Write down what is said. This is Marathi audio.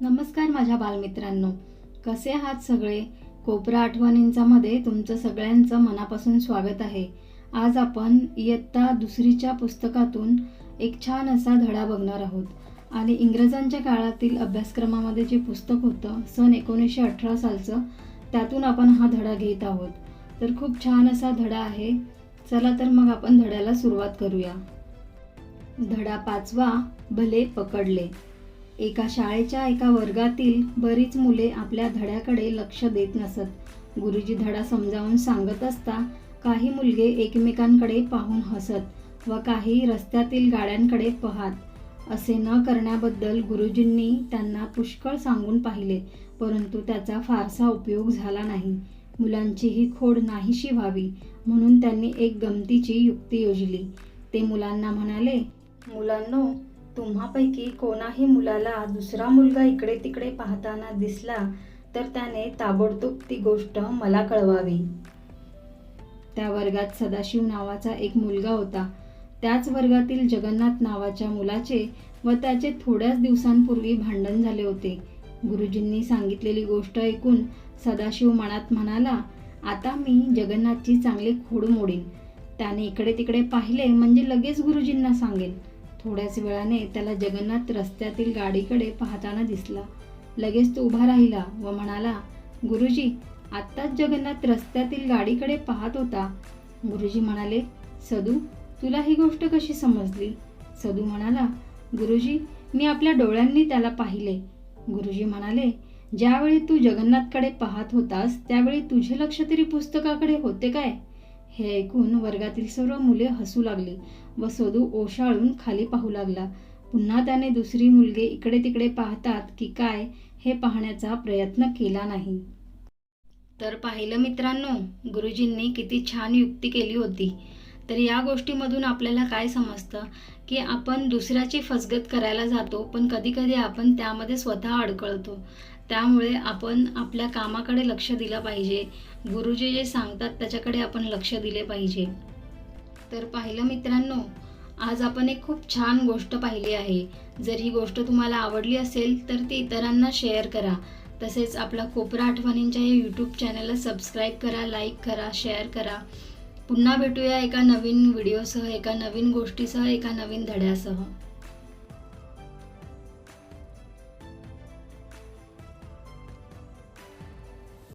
नमस्कार माझ्या बालमित्रांनो. कसे आहात सगळे? कोपरा आठवणींच्यामध्ये तुमचं सगळ्यांचं मनापासून स्वागत आहे. आज आपण इयत्ता दुसरीच्या पुस्तकातून एक छान असा धडा बघणार आहोत. आणि इंग्रजांच्या काळातील अभ्यासक्रमामध्ये जे पुस्तक होतं सन एकोणीसशे अठरा सालचं त्यातून आपण हा धडा घेत आहोत. तर खूप छान असा धडा आहे. चला तर मग आपण धड्याला सुरुवात करूया. धडा पाचवा भले पकडले. एका शाळेच्या एका वर्गातील बरीच मुले आपल्या धड्याकडे लक्ष देत नसत. गुरुजी धडा समजावून सांगत असता काही मुलगे एकमेकांकडे पाहून हसत व काही रस्त्यातील गाड्यांकडे पाहत. असे न करण्याबद्दल गुरुजींनी त्यांना पुष्कळ सांगून पाहिले परंतु त्याचा फारसा उपयोग झाला नाही. मुलांची ही खोड नाहीशी व्हावी म्हणून त्यांनी एक गमतीची युक्ती योजली. ते मुलांना म्हणाले मुलांनो तुम्हापैकी कोणाही मुलाला दुसरा मुलगा इकडे तिकडे पाहताना दिसला तर त्याने ताबडतोब ती गोष्ट मला कळवावी. त्या वर्गात सदाशिव नावाचा एक मुलगा होता. त्याच वर्गातील जगन्नाथ नावाच्या मुलाचे व त्याचे थोड्याच दिवसांपूर्वी भांडण झाले होते. गुरुजींनी सांगितलेली गोष्ट ऐकून सदाशिव मनात म्हणाला आता मी जगन्नाथची चांगली खोड मोडीन. त्याने इकडे तिकडे पाहिले म्हणजे लगेच गुरुजींना सांगेल थोड्याच वेळाने त्याला जगन्नाथ रस्त्यातील गाडीकडे पाहताना दिसला. लगेच तो उभा राहिला व म्हणाला गुरुजी आत्ताच जगन्नाथ रस्त्यातील गाडीकडे पाहत होता. गुरुजी म्हणाले सदू तुला ही गोष्ट कशी समजली? सदू म्हणाला गुरुजी मी आपल्या डोळ्यांनी त्याला पाहिले. गुरुजी म्हणाले ज्यावेळी तू जगन्नाथकडे पाहत होतास त्यावेळी तुझे लक्ष तरी पुस्तकाकडे होते काय? हे ऐकून वर्गातील सर्व मुले हसू लागली व सोदू ओशाळून खाली पाहू लागला. पुन्हा त्याने दुसरी मुलगे इकडे तिकडे पाहतात की काय हे पाहण्याचा प्रयत्न केला नाही. तर पाहिलं मित्रांनो गुरुजींनी किती छान युक्ती केली होती. तर या गोष्टीमधून आपल्याला काय समजतं? की आपण दुसऱ्याची फसगत करायला जातो पण कधीकधी आपण त्यामध्ये स्वतः अडकळतो. त्यामुळे आपण आपल्या कामाकडे लक्ष दिलं पाहिजे. गुरुजी जे सांगतात त्याच्याकडे आपण लक्ष दिले पाहिजे. तर पाहिलं मित्रांनो आज आपण एक खूप छान गोष्ट पाहिली आहे. जर ही गोष्ट तुम्हाला आवडली असेल तर ती इतरांना शेअर करा. तसेच आपला कोपरा आठवणींच्या या यूट्यूब चॅनलला सबस्क्राईब करा लाईक करा शेअर करा. पुन्हा भेटूया एका नवीन व्हिडिओसह एका नवीन गोष्टीसह एका नवीन धड्यासह.